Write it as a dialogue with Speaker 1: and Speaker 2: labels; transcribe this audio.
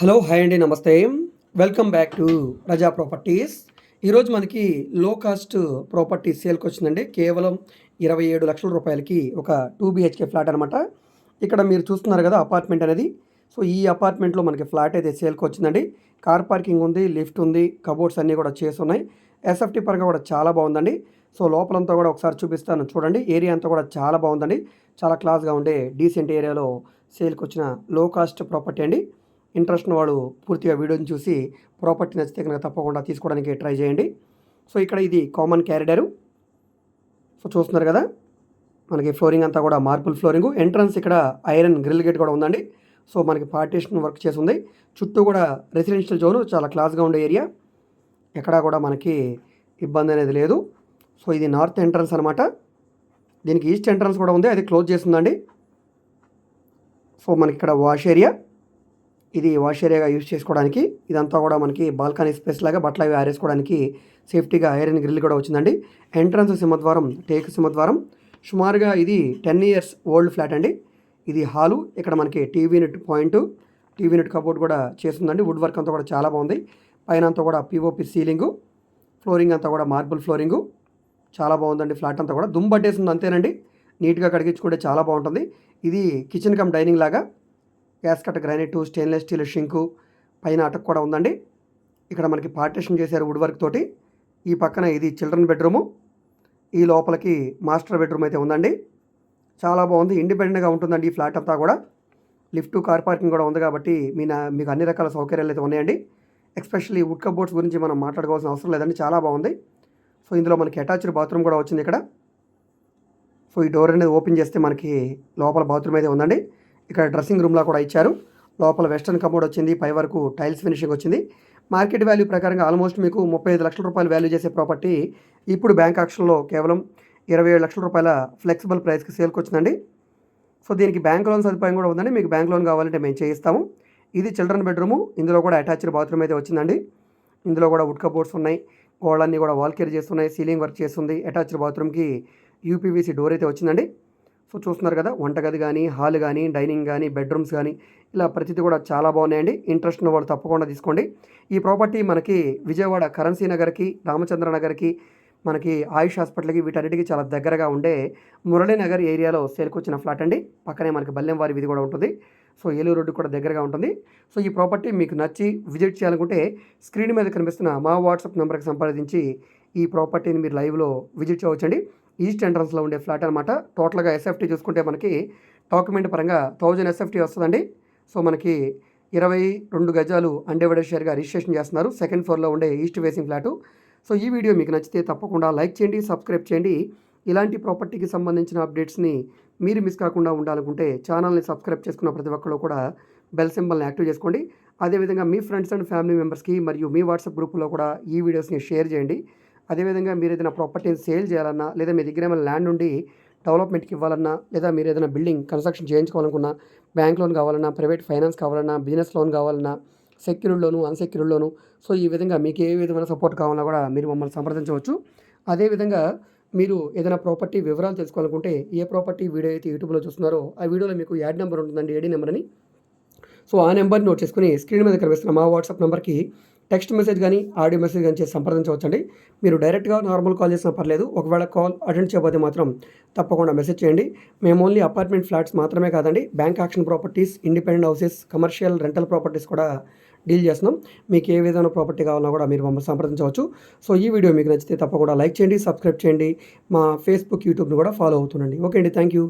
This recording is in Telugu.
Speaker 1: హలో హాయ్ అండి నమస్తే. Welcome back to Praja properties ఈరోజు మనకి లో కాస్ట్ ప్రాపర్టీ సేల్కి వచ్చిందండి. కేవలం ఇరవై ఏడు లక్షల రూపాయలకి ఒక టూ బిహెచ్కే ఫ్లాట్ అనమాట ఇక్కడ మీరు చూస్తున్నారు కదా అపార్ట్మెంట్ అనేది. సో ఈ అపార్ట్మెంట్లో మనకి ఫ్లాట్ అయితే సేల్కి వచ్చిందండి. కార్ పార్కింగ్ ఉంది లిఫ్ట్ ఉంది కబోర్డ్స్ అన్నీ కూడా చేసి ఉన్నాయి ఎస్ఎఫ్టీ పరంగా కూడా చాలా బాగుందండి. సో లోపలంతా కూడా ఒకసారి చూపిస్తాను. చూడండి ఏరియా అంతా కూడా చాలా బాగుందండి. చాలా క్లాస్గా ఉండే డీసెంట్ ఏరియాలో సేల్కి వచ్చిన లో కాస్ట్ ప్రాపర్టీ అండి. ఇంట్రెస్ట్ ఉన్న వాళ్ళు పూర్తిగా వీడియోని చూసి ప్రాపర్టీ నచ్చితే కనుక తప్పకుండా తీసుకోవడానికి ట్రై చేయండి. సో ఇక్కడ ఇది కామన్ క్యారిడరు. సో చూస్తున్నారు కదా మనకి ఫ్లోరింగ్ అంతా కూడా మార్బుల్ ఫ్లోరింగ్. ఎంట్రన్స్ ఇక్కడ ఐరన్ గ్రిల్ గేట్ కూడా ఉందండి. సో మనకి పార్టీషన్ వర్క్ చేసి ఉంది చుట్టూ కూడా రెసిడెన్షియల్ జోన్ చాలా క్లాస్గా ఉండే ఏరియా. ఎక్కడా కూడా మనకి ఇబ్బంది అనేది లేదు. సో ఇది నార్త్ ఎంట్రన్స్ అనమాట దీనికి ఈస్ట్ ఎంట్రన్స్ కూడా ఉంది. అది క్లోజ్ చేస్తుందండి. సో మనకి ఇక్కడ వాష్ ఏరియా. ఇది వాష్ ఏరియాగా యూజ్ చేసుకోవడానికి. ఇదంతా కూడా మనకి బాల్కనీ స్పేస్ లాగా బట్టలు అవి ఆరేసుకోవడానికి సేఫ్టీగా ఐరన్ గ్రిల్ కూడా వచ్చిందండి. ఎంట్రన్స్ సింహద్వారం టేక్ సింహద్వారం. సుమారుగా ఇది టెన్ ఇయర్స్ ఓల్డ్ ఫ్లాట్ అండి. ఇది హాలు. ఇక్కడ మనకి TV net point TV net cupboard కూడా చేస్తుందండి. వుడ్ వర్క్ అంతా కూడా చాలా బాగుంది. పైన అంతా కూడా పిఓపి సీలింగు ఫ్లోరింగ్ అంతా కూడా మార్బుల్ ఫ్లోరింగు చాలా బాగుందండి ఫ్లాట్ అంతా కూడా. దుమ్ పట్టేసింది అంతేనండి నీట్గా కడిగించుకుంటే చాలా బాగుంటుంది. ఇది కిచెన్ కమ్ డైనింగ్ లాగా gas cut granite stainless steel sink పైన అటక్ కూడా ఉందండి. ఇక్కడ మనకి పార్టీషన్ చేశారు వుడ్ వర్క్ తోటి. ఈ పక్కన ఇది చిల్డ్రన్ బెడ్రూము. ఈ లోపలికి మాస్టర్ బెడ్రూమ్ అయితే ఉందండి. చాలా బాగుంది. ఇండిపెండెంట్గా ఉంటుందండి ఈ ఫ్లాట్ అంతా కూడా. లిఫ్ట్ కార్ పార్కింగ్ కూడా ఉంది కాబట్టి మీ మీకు అన్ని రకాల సౌకర్యాలు అయితే ఉన్నాయండి. ఎస్పెషల్లీ వుడ్ కబోర్డ్స్ గురించి మనం మాట్లాడుకోవాల్సిన అవసరం లేదండి. చాలా బాగుంది. సో ఇందులో మనకి అటాచ్డ్ బాత్రూమ్ కూడా వచ్చింది ఇక్కడ. సో ఈ డోర్ అనేది ఓపెన్ చేస్తే మనకి లోపల బాత్రూమ్ అయితే ఉందండి. ఇక్కడ డ్రెస్సింగ్ రూమ్లా కూడా ఇచ్చారు. లోపల వెస్టర్న్ కమోడ్ వచ్చింది పై వరకు టైల్స్ ఫినిషింగ్ వచ్చింది. మార్కెట్ వాల్యూ ప్రకారంగా ఆల్మోస్ట్ మీకు ముప్పై ఐదు లక్షల రూపాయలు వాల్యూ చేసే ప్రాపర్టీ ఇప్పుడు బ్యాంక్ ఆక్షన్లో కేవలం ఇరవై ఏడు లక్షల రూపాయల ఫ్లెక్సిబుల్ ప్రైస్కి సేల్కి వచ్చిందండి. సో దీనికి బ్యాంక్ లోన్ సదుపాయం కూడా ఉందండి. మీకు బ్యాంక్ లోన్ కావాలంటే మేము చేయిస్తాము. ఇది చిల్డ్రన్ బెడ్రూము. ఇందులో కూడా అటాచ్డ్ బాత్రూమ్ అయితే వచ్చిందండి. ఇందులో కూడా వుడ్ కబోర్డ్స్ ఉన్నాయి. గోడలన్నీ కూడా వాల్ కేర్ చేస్తున్నాయి. సీలింగ్ వర్క్ చేస్తుంది. అటాచ్డ్ బాత్రూమ్కి యూపీవీసీ డోర్ అయితే వచ్చిందండి. సో చూస్తున్నారు కదా వంటగది కానీ హాల్ కానీ డైనింగ్ కానీ బెడ్రూమ్స్ కానీ ఇలా ప్రతిదీ కూడా చాలా బాగున్నాయండి. ఇంట్రెస్ట్ ఉన్న వాళ్ళు తప్పకుండా తీసుకోండి. ఈ ప్రాపర్టీ మనకి విజయవాడ కరెన్సీ నగర్కి రామచంద్ర నగర్కి మనకి ఆయుష్ హాస్పిటల్కి వీటన్నిటికీ చాలా దగ్గరగా ఉండే మురళీనగర్ ఏరియాలో సేల్కొచ్చిన ఫ్లాట్ అండి. పక్కనే మనకి బల్లెంవారి వీధి కూడా ఉంటుంది. సో ఏలూరు రోడ్డు కూడా దగ్గరగా ఉంటుంది. సో ఈ ప్రాపర్టీ మీకు నచ్చి విజిట్ చేయాలనుకుంటే స్క్రీన్ మీద కనిపిస్తున్న మా వాట్సాప్ నెంబర్కి సంప్రదించి ఈ ప్రాపర్టీని మీరు లైవ్లో విజిట్ చేయవచ్చండి. ఈస్ట్ ఎంట్రన్స్లో ఉండే ఫ్లాట్ అనమాట టోటల్గా ఎస్ఎఫ్టీ చూసుకుంటే మనకి డాక్యుమెంట్ పరంగా థౌజండ్ ఎస్ఎఫ్టీ వస్తుందండి. సో మనకి ఇరవై రెండు గజాలు అన్డివైడెడ్ షేర్గా రిజిస్ట్రేషన్ చేస్తున్నారు. సెకండ్ ఫ్లోర్లో ఉండే ఈస్ట్ ఫేసింగ్ ఫ్లాటు. సో ఈ వీడియో మీకు నచ్చితే తప్పకుండా లైక్ చేయండి సబ్స్క్రైబ్ చేయండి. ఇలాంటి ప్రాపర్టీకి సంబంధించిన అప్డేట్స్ని మీరు మిస్ కాకుండా ఉండాలనుకుంటే ఛానల్ని సబ్స్క్రైబ్ చేసుకున్న ప్రతి ఒక్కరు కూడా బెల్ సింబల్ని యాక్టివ్ చేసుకోండి. అదేవిధంగా మీ ఫ్రెండ్స్ అండ్ ఫ్యామిలీ మెంబర్స్కి మరియు మీ వాట్సాప్ గ్రూప్లో కూడా ఈ వీడియోస్ని షేర్ చేయండి. అదేవిధంగా మీరు ఏదైనా ప్రాపర్టీని సేల్ చేయాలన్నా లేదా మీ దగ్గర ఏమైనా ల్యాండ్ ఉండి డెవలప్మెంట్కి ఇవ్వాలన్నా లేదా మీరు ఏదైనా బిల్డింగ్ కన్స్ట్రక్షన్ చేయించుకోవాలనుకున్నా బ్యాంక్ లోన్ కావాలన్నా ప్రైవేట్ ఫైనాన్స్ కావాలన్నా బిజినెస్ లోన్ కావాలన్నా secured loan unsecured loan so ఈ విధంగా మీకు ఏ విధమైన సపోర్ట్ కావాలన్నా కూడా మీరు మమ్మల్ని సంప్రదించవచ్చు. అదేవిధంగా మీరు ఏదైనా ప్రాపర్టీ వివరాలు తెలుసుకోవాలనుకుంటే ఏ ప్రాపర్టీ వీడియో అయితే యూట్యూబ్లో చూస్తున్నారో ఆ వీడియోలో మీకు యాడ్ నెంబర్ ఉంటుందండి ఏడీ నెంబర్ అని. సో ఆ నెంబర్ నోట్ చేసుకుని స్క్రీన్ మీద కనిపిస్తున్న మా వాట్సాప్ నెంబర్కి టెక్స్ట్ మెసేజ్ కానీ ఆడియో మెసేజ్ కానీ చేసి సంప్రదించవచ్చండి. మీరు డైరెక్ట్గా నార్మల్ కాల్ చేసినా పర్లేదు ఒకవేళ కాల్ అటెండ్ చేయబోతే మాత్రం తప్పకుండా మెసేజ్ చేయండి. మేము ఓన్లీ అపార్ట్మెంట్ ఫ్లాట్స్ మాత్రమే కాదండి bank auction properties independent houses commercial rental properties కూడా డీల్ చేస్తున్నాం. మీకు ఏ విధమైన ప్రాపర్టీ కావాలన్నా కూడా మీరు మమ్మల్ని సంప్రదించవచ్చు. సో ఈ వీడియో మీకు నచ్చితే తప్పకుండా లైక్ చేయండి సబ్స్క్రైబ్ చేయండి. మా ఫేస్బుక్ యూట్యూబ్ని కూడా ఫాలో అవుతుండండి. ఓకే అండి థ్యాంక్ యూ